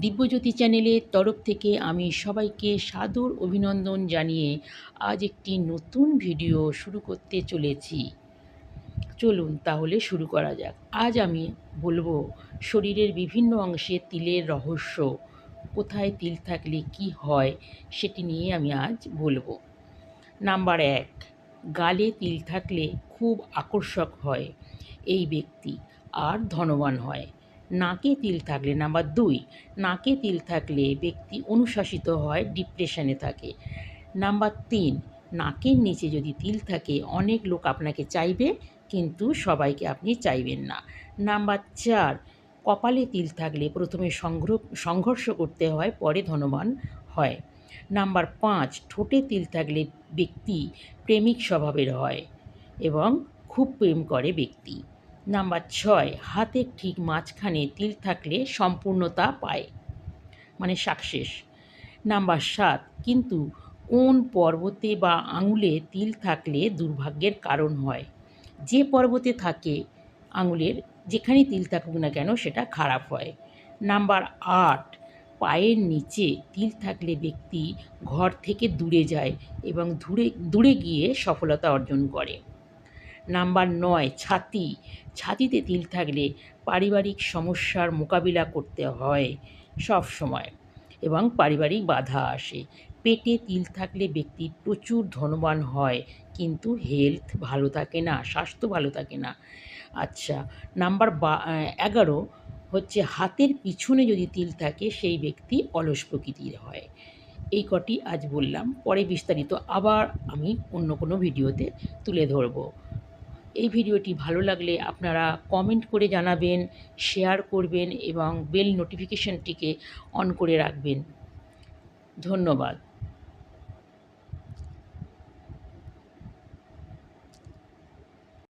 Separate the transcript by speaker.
Speaker 1: দিব্যজ্যোতি চ্যানেলের তরফ থেকে আমি সবাইকে সাদর অভিনন্দন জানিয়ে আজ একটি নতুন ভিডিও শুরু করতে চলেছি। চলুন তাহলে শুরু করা যাক। আজ আমি বলব শরীরের বিভিন্ন অংশে তিলের রহস্য, কোথায় তিল থাকলে কি হয় সেটি নিয়ে আমি আজ বলব। নাম্বার এক, গালে তিল থাকলে খুব আকর্ষক হয়। এই ব্যক্তি আর ধনবান হয়। নাকে তিল থাকলে নাম্বার দুই, নাকে তিল থাকলে ব্যক্তি অনুশাসিত হয় ডিপ্রেশনে থাকে। নাম্বার তিন, নাকের নিচে যদি তিল থাকে, অনেক লোক আপনাকে চাইবে, কিন্তু সবাইকে আপনি চাইবেন না। নাম্বার চার, কপালে তিল থাকলে প্রথমে সংগ্রহ, সংঘর্ষ করতে হয়, পরে ধনবান হয়। নাম্বার পাঁচ, ঠোঁটে তিল থাকলে ব্যক্তি প্রেমিক স্বভাবের হয় এবং খুব প্রেম করে ব্যক্তি। নাম্বার ছয় হাতের ঠিক মাঝখানে তিল থাকলে সম্পূর্ণতা পায় মানে সাকসেস। নাম্বার সাত, কিন্তু কোন পর্বতে বা আঙুলে তিল থাকলে দুর্ভাগ্যের কারণ হয়? যে পর্বতে থাকে আঙুলের যেখানে তিল থাকুক না কেন সেটা খারাপ হয়। নাম্বার আট, পায়ের নিচে তিল থাকলে ব্যক্তি ঘর থেকে দূরে যায় এবং দূরে দূরে গিয়ে সফলতা অর্জন করে। নাম্বার নয়, ছাতি। ছাতিতে তিল থাকলে পারিবারিক সমস্যার মোকাবিলা করতে হয় সব সময় এবং পারিবারিক বাধা আসে। পেটে তিল থাকলে ব্যক্তি প্রচুর ধনবান হয়, কিন্তু হেলথ ভালো থাকে না, স্বাস্থ্য ভালো থাকে না। আচ্ছা নাম্বার বা এগারো হচ্ছে হাতের পিছনে যদি তিল থাকে সেই ব্যক্তি অলস প্রকৃতির হয়। এই কটি আজ বললাম, পরে বিস্তারিত আবার আমি অন্য কোনো ভিডিওতে তুলে ধরবো। এই ভিডিওটি ভালো লাগলে আপনারা কমেন্ট করে জানাবেন শেয়ার করবেন এবং বেল নোটিফিকেশনটিকে অন করে রাখবেন। ধন্যবাদ।